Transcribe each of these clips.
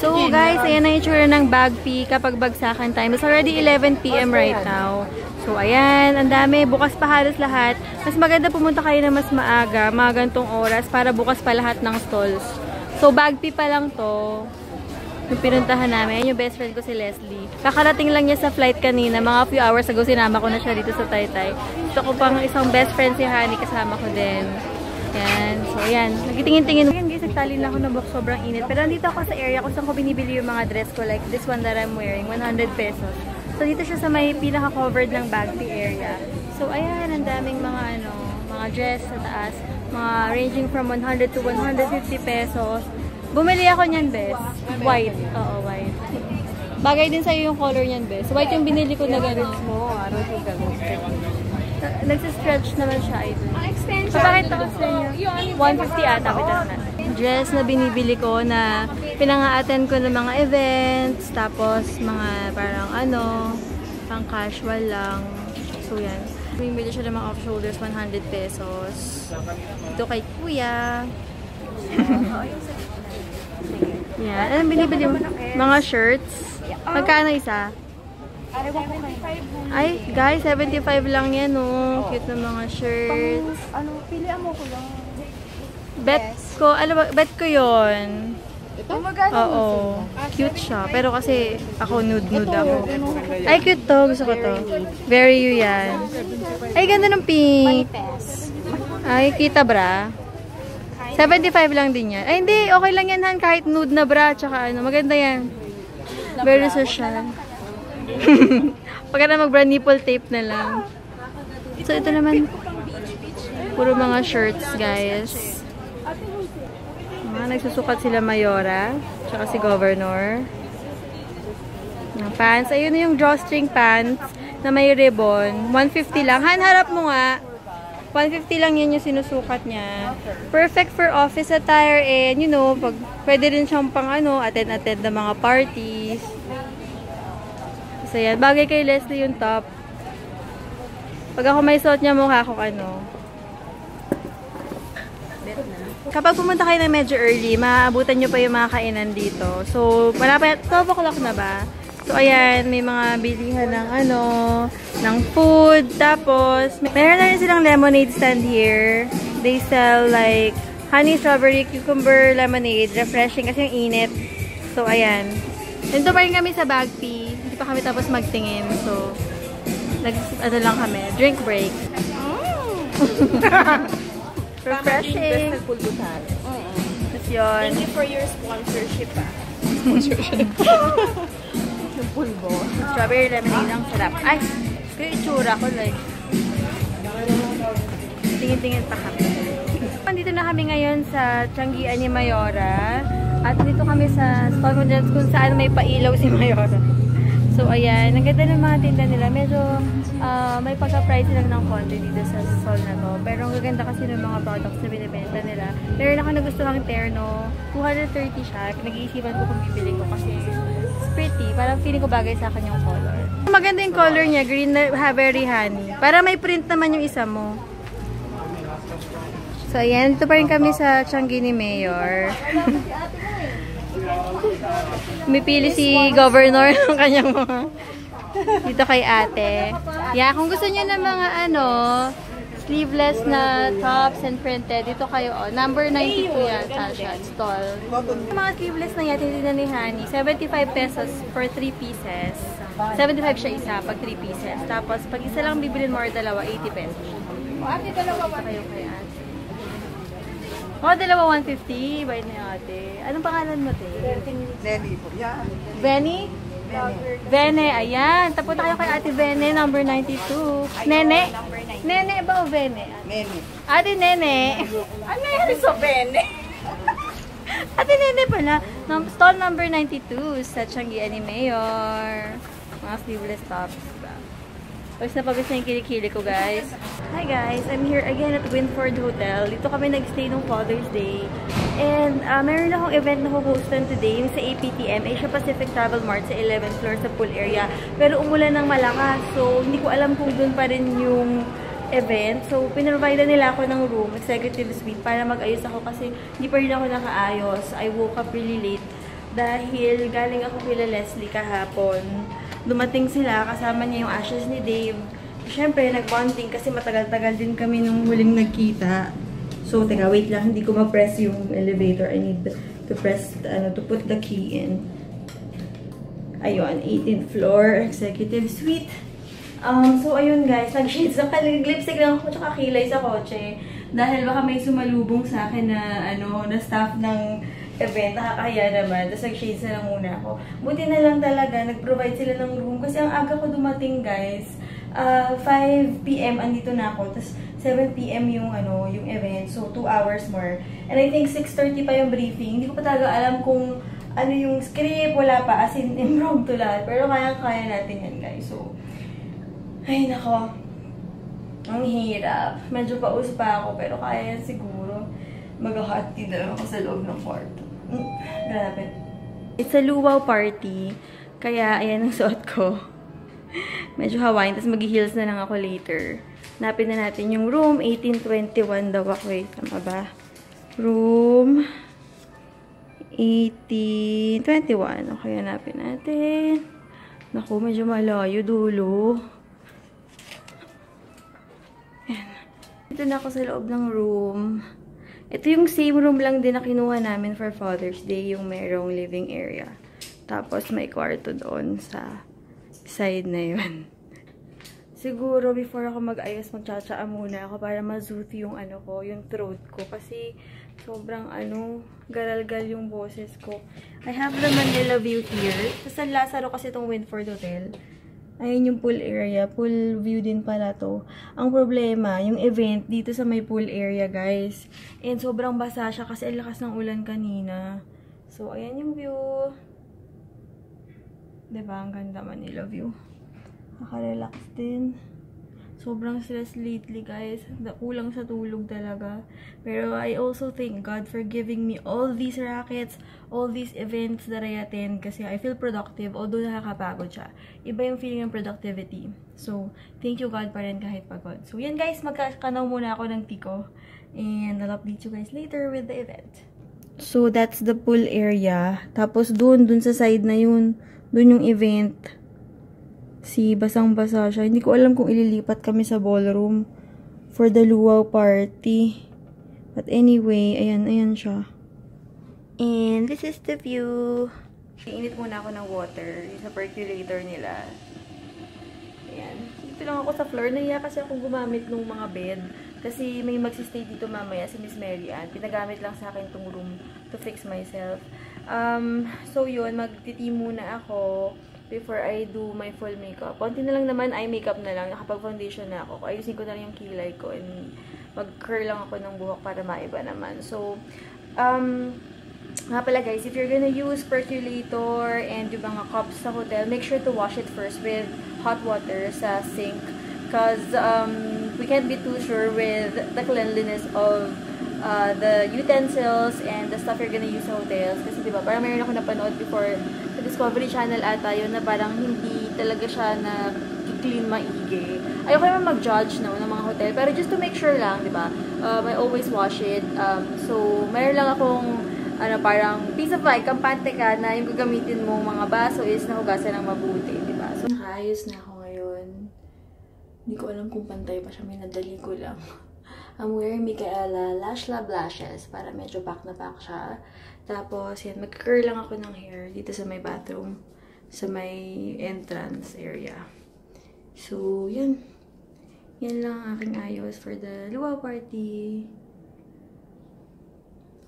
So guys, ayan na yung tsura ng bag fee kapag bagsakan time. It's already 11pm right now. So ayan, ang dami. Bukas pa halos lahat. Mas maganda pumunta kayo na mas maaga, mga gantong oras, para bukas pa lahat ng stalls. So bag fee pa lang to. Yung pinuntahan namin, ayan yung best friend ko si Leslie. Kakarating lang niya sa flight kanina, mga few hours ago sinama ko na siya dito sa Taytay. Gusto ko pang isang best friend si Honey, kasama ko din. Yan. So, yan. Nagtitingin-tingin. Ayan guys, nagtali lang ako ng box. Sobrang init. Pero nandito ako sa area kung saan ko binibili yung mga dress ko. Like this one that I'm wearing. 100 pesos. So, dito siya sa may pinaka-covered ng Bagpi area. So, ayan. Ang daming mga ano, mga dress sa taas. Mga ranging from 100 to 150 pesos. Bumili ako niyan, bes. White. Oo, white. Bagay din sa'yo yung color niyan, bes. White yung binili ko na gano'n. mo, araw yung gano'n. Nagsistretch naman siya, idol. Ang extension. Papakita ko sa inyo. 150 ata, wait na. Dress na binibili ko na pinanga-attend ko ng mga events, tapos mga parang ano, pang casual lang. So yan. Bumibili siya ng mga off-shoulders, 100 pesos. Ito kay kuya. yan. Anong binibili mo? Mga shirts. Magkano isa? Ay, guys, 75 lang yan, oh. Cute na mga shirts. Ano, pilihan mo ko lang. Bet ko, ano ba, bet ko yon. Ito? Oo. Cute siya. Pero kasi ako nude-nude ako. Ay, cute to. Gusto ko to. Very you yan. Ay, ganda ng pink. Ay, kita bra. 75 lang din yan. Ay, hindi. Okay lang yan, Han. Kahit nude na bra. Tsaka ano. Maganda yan. Very social. Pagka na mag-bra nipple tape na lang. So, ito naman. Puro mga shirts, guys. Mga nagsusukat sila Mayora, tsaka si Governor. Ng pants. Ayun na yung drawstring pants na may ribbon. 150 lang. Han, harap mo nga. 150 lang yan yung sinusukat niya. Perfect for office attire and, you know, pag, pwede rin siyang pang ano, attend-attend ng mga parties. So, yan. Bagay kay Leslie yung top. Pag ako may suot niya mukha ko ano, Kapag pumunta kayo na medyo early, maaabutan nyo pa yung mga kainan dito. So, malapit, 12 o'clock na ba? So, ayan, may mga bilihan ng ano, ng food. Tapos, meron na rin silang lemonade stand here. They sell like honey, strawberry, cucumber, lemonade. Refreshing kasi yung init. So, ayan. Nandito pa rin kami sa Bagpi. Hindi pa kami tapos magtingin. So, nag, ano lang kami, drink break. Refreshing. Nagpulbutan. Tapos yun. Thank you for your sponsorship ah. Yung pulbo. Strawberry lemonade ang sarap. Ay, kaya itsura ko like. Tingin-tingin pa kami. Nandito na kami ngayon sa Changian ni Mayora. At dito kami sa stall kung, saan may pailaw si Mayora. So, ayan. Ang ganda ng mga tinda nila. Medyo ah, may pagka-price lang ng konti dito sa stall na to. Pero ang gaganda kasi ng mga products na binibenta nila. Meron ako nagustuhang terno. 230 siya. Pinag-iisipan ko kung bibili ko kasi it's pretty. Parang feeling ko bagay sa akin yung color. Maganda yung color niya. Green na very honey. Para may print naman yung isa mo. So, ayan. Ito pa rin kami sa Changi Mayor. Umipili si Governor ng kanyang mga dito kay ate. Yeah, kung gusto niyo ng mga ano, sleeveless na tops and printed, dito kayo oh. Number 92 yata siya, stall. Yung mga sleeveless na yan, hindi na ni Honey. 75 pesos for 3 pieces. 75 siya isa pag 3 pieces. Tapos, pag isa lang bibilin mo or dalawa, 80 pesos. Ate, dalawa Dito kayo kay ate. Oh, dalawa 150. Bayad ni ate. Anong pangalan mo, te? Nelly po. Yeah. Benny? Vene, ayan. Tapos tayo kay Ate Vene, number 92. Nene? Nene ba o Vene? Nelly. Ate Nene. Ano yan sa Bene? Ate Nene pala. Stall number 92 sa Changi ni Mayor. Mga sleeveless tops. Pagis na pagis na yung kilikili ko, guys. Hi, guys. I'm here again at Winford Hotel. Dito kami nag-stay nung Father's Day. And uh, meron akong event na hostan today, yung sa APTM, Asia Pacific Travel Mart sa 11th floor sa pool area. Pero umulan ng malakas. So, hindi ko alam kung doon pa rin yung event. So, pinrovide nila ako ng room, executive suite, para mag-ayos ako kasi hindi pa rin ako nakaayos. I woke up really late dahil galing ako kila Leslie kahapon. Dumating sila, kasama niya yung ashes ni Dave. Siyempre, nag-bonding kasi matagal-tagal din kami nung huling nagkita. So, teka, wait lang. Hindi ko ma-press yung elevator. I need to press, ano, to put the key in. Ayun, 18th floor, executive suite. Um, so, ayun guys, nag-shades na lipstick lang ako tsaka kilay sa kotse. Dahil baka may sumalubong sa akin na, ano, na staff ng event, nakakaya naman. Tapos nag-shades na lang muna ako. Buti na lang talaga, nag-provide sila ng room. Kasi ang aga ko dumating guys, uh, 5pm andito na ako. Tapos 7pm yung, ano, yung event. So, 2 hours more. And I think 6.30 pa yung briefing. Hindi ko pa talaga alam kung ano yung script, wala pa, as in impromptu lahat. Pero kaya-kaya natin yan, guys. So, ay nako, ang hirap. Medyo paus pa ako, pero kaya siguro. Mag-hot tea na ako sa loob ng kwarto. Mm, grabe. It's a luau party, kaya ayan ang suot ko. Medyo Hawaiian, tapos mag-heels na lang ako later. Napin na natin yung room, 1821 daw ako eh. Tama ba? Room 1821. Okay, hanapin natin. Naku, medyo malayo dulo. Ayan. Ito na ako sa loob ng room. Ito yung same room lang din na kinuha namin for Father's Day, yung merong living area. Tapos may kwarto doon sa side na yun. Siguro, before ako mag-ayos, magtsatsaa muna ako para ma-zoot yung ano ko, yung throat ko. Kasi, sobrang ano, garalgal yung boses ko. I have the Manila view here. Sa San Lazaro kasi itong Windford Hotel. Ayun yung pool area. Pool view din pala to. Ang problema, yung event dito sa may pool area, guys. And sobrang basa siya kasi lakas ng ulan kanina. So, ayan yung view. Diba? Ang ganda Manila view. Nakarelax din. Sobrang stress lately, guys. Kulang sa tulog talaga. Pero I also thank God for giving me all these rackets, all these events that I attend kasi I feel productive, although nakakapagod siya. Iba yung feeling ng productivity. So, thank you God pa rin kahit pagod. So, yan guys, magkakanaw muna ako ng tiko. And I'll update you guys later with the event. So, that's the pool area. Tapos, dun, dun sa side na yun, dun yung event si basang-basa siya. Hindi ko alam kung ililipat kami sa ballroom for the luau party. But anyway, ayan, ayan siya. And this is the view. Init muna ako ng water. Yung sa percolator nila. Ayan. Dito lang ako sa floor. Naiya kasi ako gumamit ng mga bed. Kasi may magsistay dito mamaya si Miss Mary Ann. Pinagamit lang sa akin tong room to fix myself. Um, so yun, magtiti muna ako before I do my full makeup. Konti na lang naman, eye makeup na lang. Nakapag-foundation na ako. Ayusin ko na lang yung kilay ko and mag-curl lang ako ng buhok para maiba naman. So, um, nga pala guys, if you're gonna use percolator and yung mga cups sa hotel, make sure to wash it first with hot water sa sink. Because um, we can't be too sure with the cleanliness of uh, the utensils and the stuff you're gonna use sa hotels. Kasi diba, parang mayroon ako napanood before Discovery Channel ata yun na parang hindi talaga siya na clean maigi. Ayoko naman mag-judge no, ng mga hotel. Pero just to make sure lang, di ba? Um, I always wash it. Um, so, mayroon lang akong ano, parang piece of mind, kampante ka na yung gagamitin mong mga baso is nahugasan ng mabuti, di ba? So, nakaayos na ako ngayon. Hindi ko alam kung pantay pa siya. May nadali ko lang. I'm wearing Micaela Lash Lab Lashes para medyo back na back siya. Tapos, yan, mag-curl lang ako ng hair dito sa may bathroom, sa may entrance area. So, yan. Yan lang ang aking ayos for the luau party.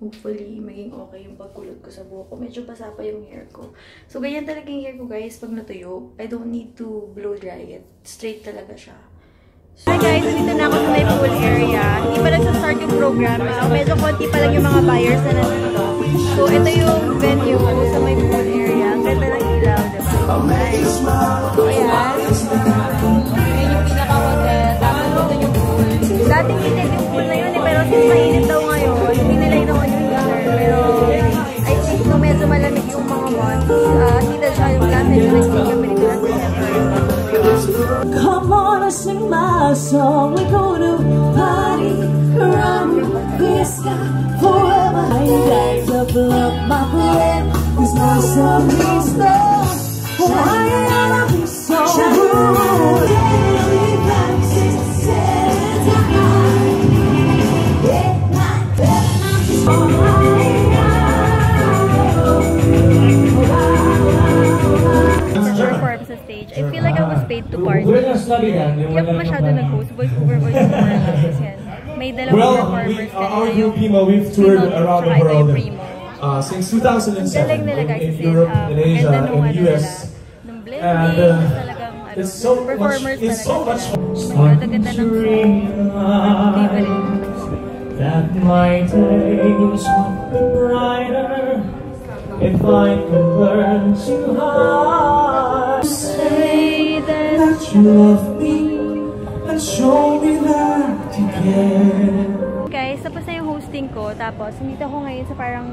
Hopefully, maging okay yung pagkulot ko sa buhok ko. Medyo basa pa yung hair ko. So, ganyan talaga yung hair ko, guys, pag natuyo. I don't need to blow dry it. Straight talaga siya. Hi guys, dito na ako sa may pool area. Hindi pa nagsa-start yung program. So, medyo konti pa lang yung mga buyers na nandito. So, ito yung venue sa may pool area. Ang ganda ng ilaw, diba? Nice. So, ayan. Ayan yung pinaka-hotel. Tapos dito yung pool. Dating init yung pool na yun eh. Pero since mainit daw ngayon, hindi nila inaon yung heater. Pero, I think no medyo malamig yung mga months. Uh, heated siya yung last time na nag-sing kami dito na December. Come on and sing my song gonna party Hindi ako masyado nag-host. Voice over, voice over lang. Kasi yan. May dalawang Well, performers we, uh, our group Primo, we've toured around the tsaka ito yung world uh, since 2007 Galing nila guys in kasi Europe, um, in Asia, in the US. nila. And, uh, It's so much, it's so much sila. Ang ganda ng song. Favorite. that my days would be brighter if I could learn to hide. You love me and show me that you care. Guys, tapos na yung hosting ko. Tapos, nandito ako ngayon sa parang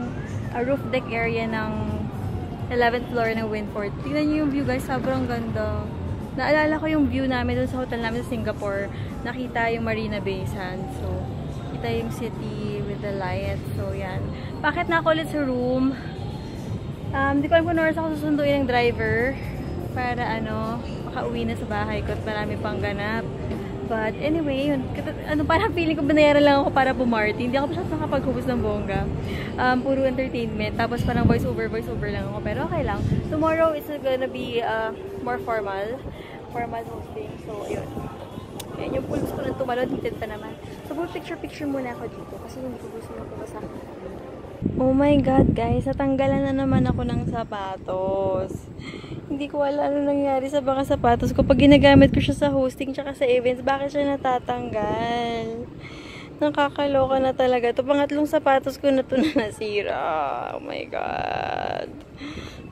uh, roof deck area ng 11th floor ng Windford. Tingnan niyo yung view guys, sobrang ganda. Naalala ko yung view namin dun sa hotel namin sa Singapore. Nakita yung Marina Bay Sands. So, kita yung city with the lights. So, yan. Bakit na ako ulit sa room? Um, di ko alam kung oras ako susunduin ng driver para ano, makauwi na sa bahay ko at marami pang ganap. But anyway, yun, ano, parang feeling ko binayaran lang ako para pumarty. Hindi ako masyadong nakapag-hubos ng bongga. Um, puro entertainment. Tapos parang voice over, voice over lang ako. Pero okay lang. Tomorrow is gonna be uh, more formal. Formal hosting. So, yun. Yan yung pulse ko nang tumalon. Hitin pa naman. So, picture-picture muna ako dito. Kasi hindi ko gusto magpapasa. Oh my God, guys. Natanggalan na naman ako ng sapatos. Hindi ko alam ano nangyari sa mga sapatos ko. Pag ginagamit ko siya sa hosting tsaka sa events, bakit siya natatanggal? Nakakaloka na talaga. Ito pangatlong sapatos ko na ito na nasira. Oh my God.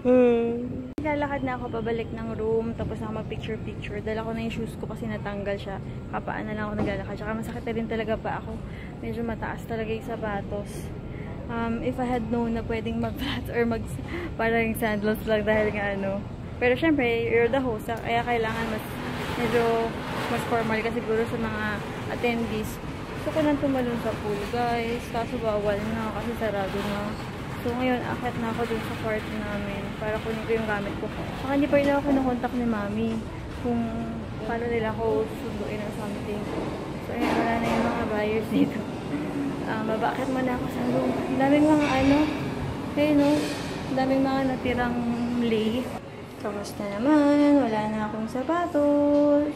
Hmm. Lalakad na ako pabalik ng room, tapos ako mag-picture-picture. Dala ko na yung shoes ko kasi natanggal siya. Kapaan na lang ako naglalakad. Tsaka masakit na rin talaga pa ako. Medyo mataas talaga yung sapatos. Um, if I had known na pwedeng mag-flats or mag parang sandals lang dahil nga ano. Pero syempre, you're the host, ah, kaya kailangan mas medyo mas formal ka siguro sa mga attendees. Gusto ko nang tumalon sa pool, guys. Kaso bawal na kasi sarado na. So, ngayon, akit na ako dun sa kwarto namin para kunin ko yung gamit ko. Saka hindi pa rin ako kinokontak ni mami kung paano nila ako susunduin or something. So, ayun, wala na yung mga buyers dito. Babakit mo na ako sa room. Daming mga ano, ayun no, ang daming mga natirang lay. Kamusta naman? Wala na akong sapatos.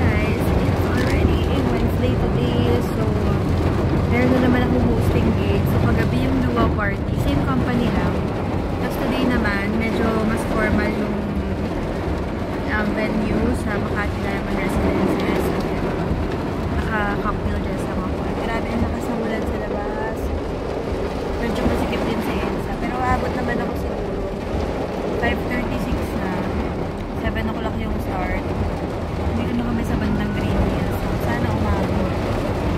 guys, it's already Wednesday today, so meron na naman akong hosting gig. So paggabi yung luau party, same company lang. Tapos today naman, medyo mas formal yung um, venue sa Makati Diamond Residences. Naka-cocktail dress lang ako. Grabe, ang lakas ng ulan sa labas. Medyo masikip din sa EDSA. Pero aabot naman ako siguro. 5.36 na. 7 o'clock yung start. Dito na kami sa bandang Green Hills. So, sana umabot.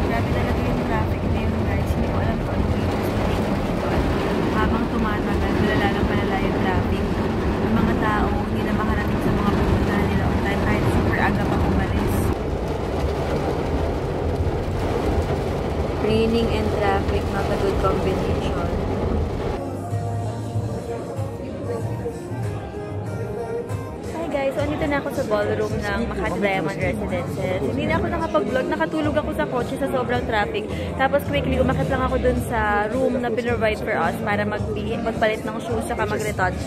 Grabe talaga yung traffic ngayon guys. Hindi ko alam kung ano yung solution dito. At habang tumatagal, malala lang palala yung traffic. Yung mga tao, hindi na makarating sa mga pupuntahan nila on time kahit super aga pa umalis. Raining and traffic, not a good combination. Hi guys, so andito na ako sa ballroom ng Makati Diamond Residences. Hindi na ako nakapag-vlog, nakatulog ako sa kotse sa sobrang traffic. Tapos quickly, umakit lang ako dun sa room na pinrovide for us para mag magpalit ng shoes at mag-retouch.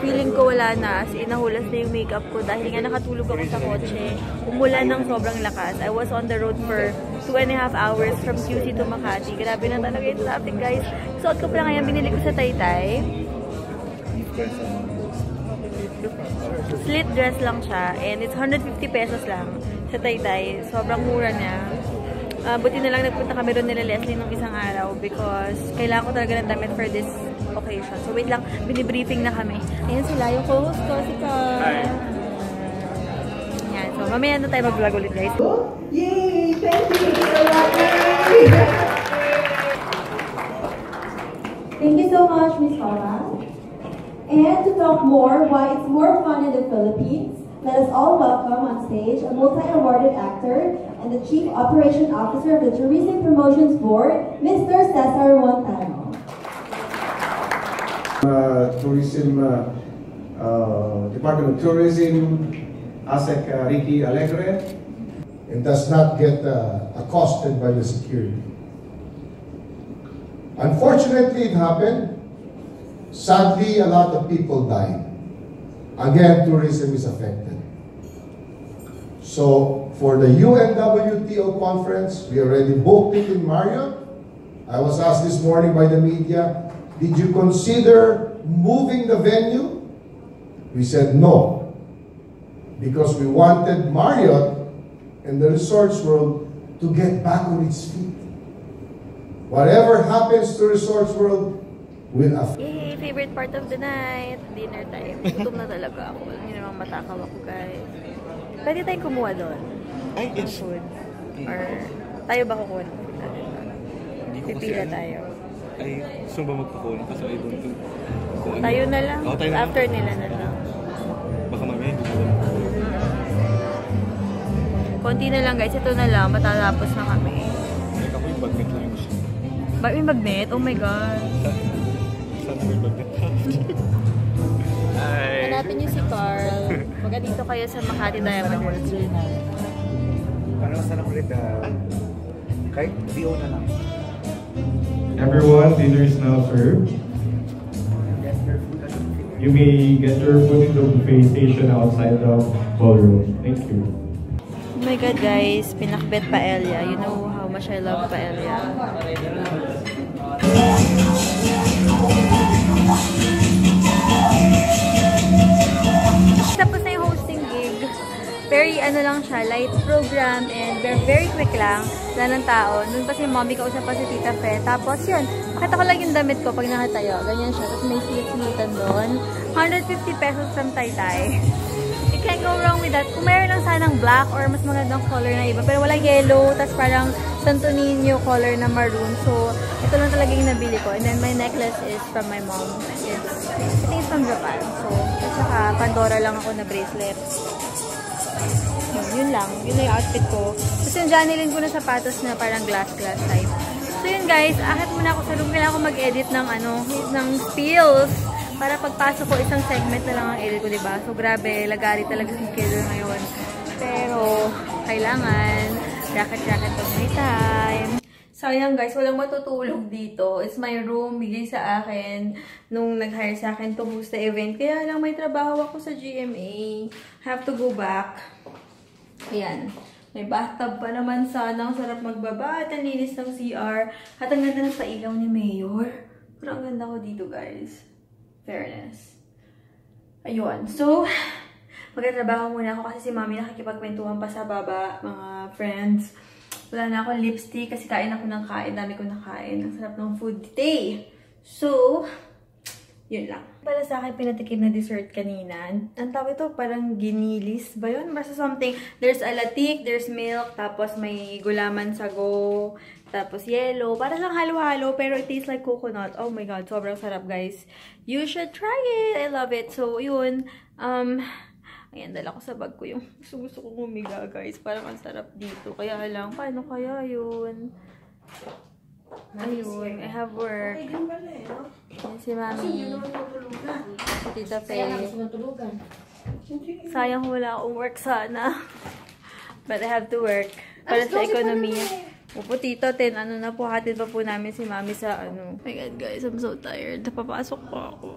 Feeling ko wala na, as in na yung makeup ko dahil nga nakatulog ako sa kotse. Umulan ng sobrang lakas. I was on the road for two and a half hours from QC to Makati. Grabe na talaga yung traffic guys. Suot ko pa lang yan, binili ko sa Taytay. Slit dress lang siya and it's 150 pesos lang sa Taytay. Sobrang mura niya. Uh, buti na lang nagpunta kami doon nila Leslie nung isang araw because kailangan ko talaga ng damit for this occasion. So wait lang, binibriefing na kami. Ayan sila, yung co-host ko, si Carl. Yan, so mamaya na tayo mag-vlog ulit guys. Yay! Thank you! So much, Miss Paula. And to talk more why it's more fun in the Philippines, let us all welcome on stage a multi-awarded actor and the Chief Operation Officer of the Tourism Promotions Board, Mr. Cesar Montano. uh, tourism, uh, uh, Department of Tourism, ASEC uh, Ricky Alegre, and does not get uh, accosted by the security. Unfortunately, it happened. Sadly, a lot of people died. Again, tourism is affected. So, for the UNWTO conference, we already booked it in Marriott. I was asked this morning by the media, did you consider moving the venue? We said no. Because we wanted Marriott and the resorts world to get back on its feet. Whatever happens to Resorts World will affect. Yay! Favorite part of the night. Dinner time. Gutom na talaga ako. Hindi naman matakaw ako, guys. Pwede tayong kumuha doon. Ay, it's... Food. Or tayo ba kukuha ng food natin Pipila tayo. Ay, gusto ba magpakuha? Kasi I don't. Tayo na lang. Oo, tayo na lang. After nila na lang. Konti na lang, guys. Ito na lang. Matatapos na kami. Like ako yung bagnet lang yung gusto. Ba, may magnet? Oh my God. Sana may bagnet ka. Ay. Hanapin niyo si Carl. Maga dito kayo sa Makati Diamond Orchard. Ano masarap ulit ah. Kahit DO na lang. Everyone, dinner is now served. You may get your food in the buffet station outside the ballroom. Thank you. My God, guys. Pinakbet paella. You know how much I love paella. Tapos na yung hosting gig. Very ano lang siya, light program and very, very quick lang. Wala ng tao. Noon pa si mommy kausap pa si Tita Fe. Tapos yun, pakita ko lang yung damit ko pag nakatayo. Ganyan siya. Tapos may silit-silitan doon. 150 pesos from Taytay. Can't go wrong with that. Kung meron lang sanang black or mas magandang color na iba. Pero wala yellow, tapos parang Santo Niño color na maroon. So, ito lang talaga yung nabili ko. And then my necklace is from my mom. It's, I think it's from Japan. So, at saka Pandora lang ako na bracelet. Yun, lang. Yun lang yung outfit ko. Tapos yung Janilin ko na sapatos na parang glass-glass type. So yun guys, akit muna ako sa room. Kailangan ko mag-edit ng ano, ng spills. Para pagpasok ko, isang segment na lang ang edit ko, diba? So grabe, lagari talaga sa schedule ngayon. Pero, kailangan, racket-racket pag may time. Sayang guys, walang matutulog dito. It's my room, bigay sa akin nung nag-hire sa akin to host the event. Kaya lang may trabaho ako sa GMA. Have to go back. Ayan. May bathtub pa naman sana. Ang sarap magbaba at ang linis ng CR. At ang ganda ng pailaw ni Mayor. Pero ang ganda ko dito guys. Fairness. Ayun. So, magtatrabaho muna ako kasi si mami nakikipagkwentuhan pa sa baba, mga friends. Wala na akong lipstick kasi kain ako ng kain. Dami ko nakain. Ang sarap ng food today. So, yun lang. Para sa akin, pinatikim na dessert kanina. Ang tawag ito, parang ginilis ba yun? Basta something. There's a latik, there's milk, tapos may gulaman sago, tapos yellow. Para lang halo-halo, pero it tastes like coconut. Oh my god, sobrang sarap guys. You should try it. I love it. So, yun. Um, ayan, dala ko sa bag ko yung gusto, gusto kong umiga guys. Parang ang sarap dito. Kaya lang, paano kaya yun? Ayun, I have work. Yan si Mami. Si Tita Faye. Sayang wala akong work sana. But I have to work. Para sa ekonomiya. Opo, Tito, 10, ano na po, hatid pa po namin si Mami sa ano. Oh my God, guys, I'm so tired. Napapasok po ako.